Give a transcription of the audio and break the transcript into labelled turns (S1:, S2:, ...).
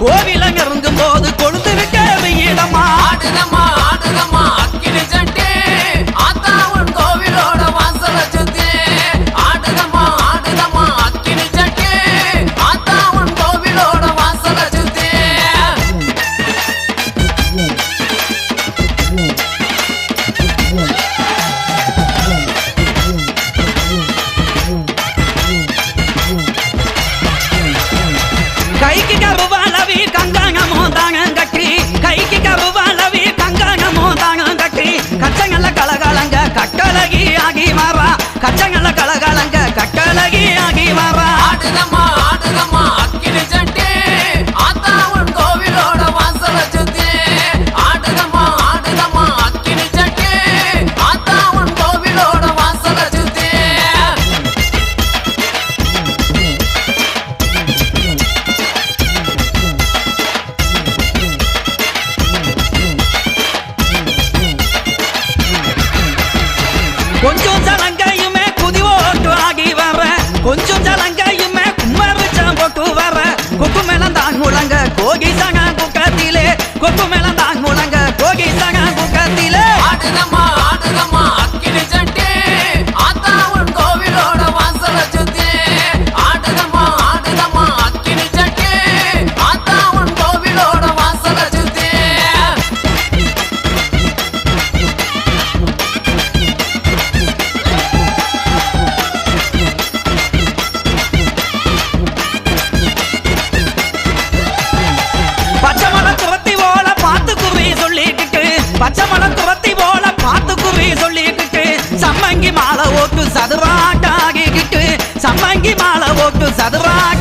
S1: கோவில போது கொழுந்து விட்ட வெயிடமா
S2: ஆடுதமா ஆடுதமா அக்கினி சட்டி. ஆத்தாவன் கோவிலோட வாசல சுத்தி. ஆடுதமா ஆடுதமா அக்கினி சட்டி. ஆத்தாவன் கோவிலோட
S1: கைக்கு கருவா ಕಲಗಿ ಆಗಿ ಮರ Cuộn 杆 மாலை ஓட்டு சதுராட்டாகிக்கிட்டு சம்மங்கி மாலை ஓட்டு சதுராட்டாகிக்கிட்டு